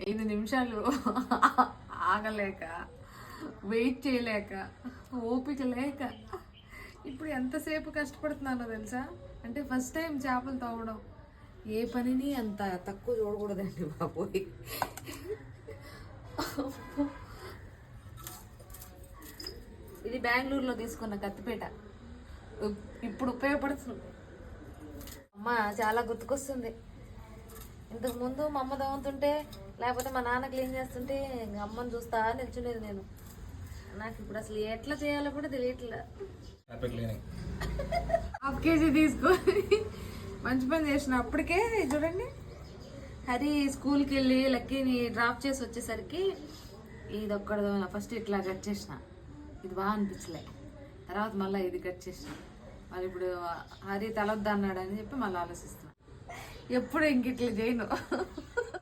ఐదు నిమిషాలు ఆగలేక వెయిట్ చేయలేక ఓపిక లేక ఇప్పుడు ఎంతసేపు కష్టపడుతున్నానో తెలుసా? అంటే ఫస్ట్ టైం చేపలు తవ్వడం. ఏ పనిని అంత తక్కువ చూడకూడదండి బాబోయ్ ఇది బెంగళూరులో తీసుకున్న కత్తిపేట. ఇప్పుడు ఉపయోగపడుతుంది. అమ్మ చాలా గుర్తుకొస్తుంది. ఇంతకు ముందు మా అమ్మ తవ్వుతుంటే లేకపోతే మా నాన్న క్లీన్ చేస్తుంటే ఇంక అమ్మని చూస్తా నిల్చునేది నేను. నాకు ఇప్పుడు అసలు ఎట్లా చేయాలో కూడా తెలియట్లే. హ్యాపీ క్లీనింగ్ హాఫ్ కేజీ తీసుకొని మంచి పని చేసిన. అప్పటికే చూడండి. హరి స్కూల్కి వెళ్ళి లక్కీని డ్రాప్ చేసి వచ్చేసరికి ఇది ఒక్కడదో ఫస్ట్ ఇట్లా కట్ చేసిన. ఇది బాగా అనిపించలే. తర్వాత మళ్ళీ ఇది కట్ చేసిన. మళ్ళీ ఇప్పుడు హరి తలొద్దు అన్నాడు అని చెప్పి మళ్ళీ ఆలోచిస్తున్నా. ఎప్పుడు ఇంక ఇట్లా చేయను.